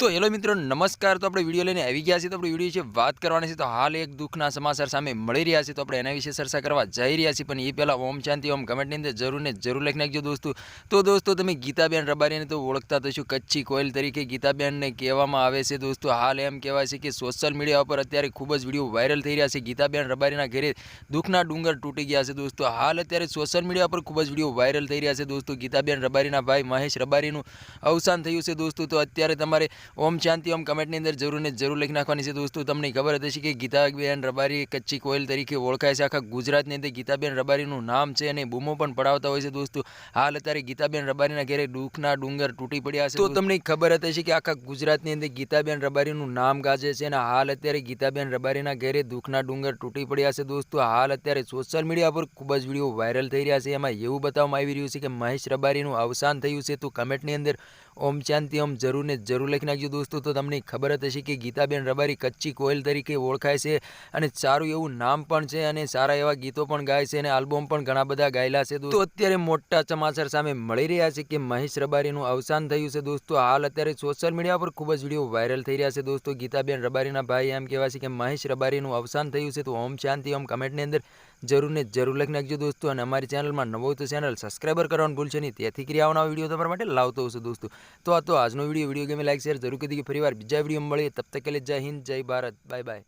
તો હેલો મિત્રો, નમસ્કાર. તો આપણે વીડિયો લઈને આવી ગયા છીએ. તો આપણે વીડિયો વિશે વાત કરવાની છે. તો હાલ એક દુઃખના સમાચાર સામે મળી રહ્યા છે. તો આપણે એના વિશે ચર્ચા કરવા જઈ રહ્યા છીએ. પણ એ પહેલાં ઓમ શાંતિ, ઓમ કમેન્ટની અંદર જરૂર ને જરૂર લખી નાખજો દોસ્તો. તો દોસ્તો, તમે ગીતાબેન રબારીને તો ઓળખતા થશો કચ્છી કોયલ તરીકે ગીતાબેનને કહેવામાં આવે છે દોસ્તો. હાલ એમ કહેવાય છે કે સોશિયલ મીડિયા ઉપર અત્યારે ખૂબ જ વીડિયો વાયરલ થઈ રહ્યા છે. ગીતાબેન રબારીના ઘરે દુઃખના ડુંગર તૂટી ગયા છે દોસ્તો. હાલ અત્યારે સોશિયલ મીડિયા પર ખૂબ જ વીડિયો વાયરલ થઈ રહ્યા છે દોસ્તો. ગીતાબેન રબારીના ભાઈ મહેશ રબારીનું અવસાન થયું છે દોસ્તો. તો અત્યારે તમારે ઓમ શાંતિ ઓમ કમેન્ટની અંદર જરૂર ને જરૂર લખી નાખવાની છે દોસ્તો. તમને ખબર હતી હશે કે ગીતાબેન રબારી કચ્છી કોયલ તરીકે ઓળખાય છે. આખા ગુજરાતની અંદર ગીતાબેન રબારીનું નામ છે અને બૂમો પણ પડાવતા હોય છે દોસ્તો. હાલ અત્યારે ગીતાબેન રબારીના ઘરે દુઃખના ડુંગર તૂટી પડ્યા છે તો તમને ખબર હતી કે આખા ગુજરાતની અંદર ગીતાબેન રબારીનું નામ ગાજે છે અને હાલ અત્યારે ગીતાબેન રબારીના ઘેરે દુઃખના ડુંગર તૂટી પડ્યા છે દોસ્તો. હાલ અત્યારે સોશિયલ મીડિયા પર ખૂબ જ વીડિયો વાયરલ થઈ રહ્યા છે. એમાં એવું બતાવવામાં આવી રહ્યું છે કે મહેશ રબારીનું અવસાન થયું છે. તો કમેન્ટની અંદર ઓમ શાંતિ, ઓમ જરૂર ને જરૂર લખી નાખજો દોસ્તો. તો તમને ખબર જ હશે કે ગીતાબેન રબારી કચ્છી કોયલ તરીકે ઓળખાય છે અને સારું એવું નામ પણ છે અને સારા એવા ગીતો પણ ગાય છે અને આલ્બમ પણ ઘણા બધા ગાયેલા છે તો અત્યારે મોટા સમાચાર સામે મળી રહ્યા છે કે મહેશ રબારીનું અવસાન થયું છે દોસ્તો. હાલ અત્યારે સોશિયલ મીડિયા પર ખૂબ જ વીડિયો વાયરલ થઈ રહ્યા છે દોસ્તો. ગીતાબેન રબારીના ભાઈ એમ કહેવાય છે કે મહેશ રબારીનું અવસાન થયું છે. તો ઓમ શાંતિ, ઓમ કમેન્ટની અંદર જરૂર જરૂરને જરૂર લખી નાખજો દોસ્તો. અને અમારી ચેનલમાં નવો તો ચેનલ સબસ્ક્રાઈબર કરવાનું ભૂલશે નહીં. તેથી ક્રિયાઓના વીડિયો તમારા માટે લાવતો હશે દોસ્તો. તો આ તો આજનો વીડિયો. વીડિયો ગમે લાઈક, શેર જરૂર કરી દીધી ફરીવાર બીજા વીડિયો મળીએ. તબ તક કે જય હિન્દ, જય ભારત. Bye bye.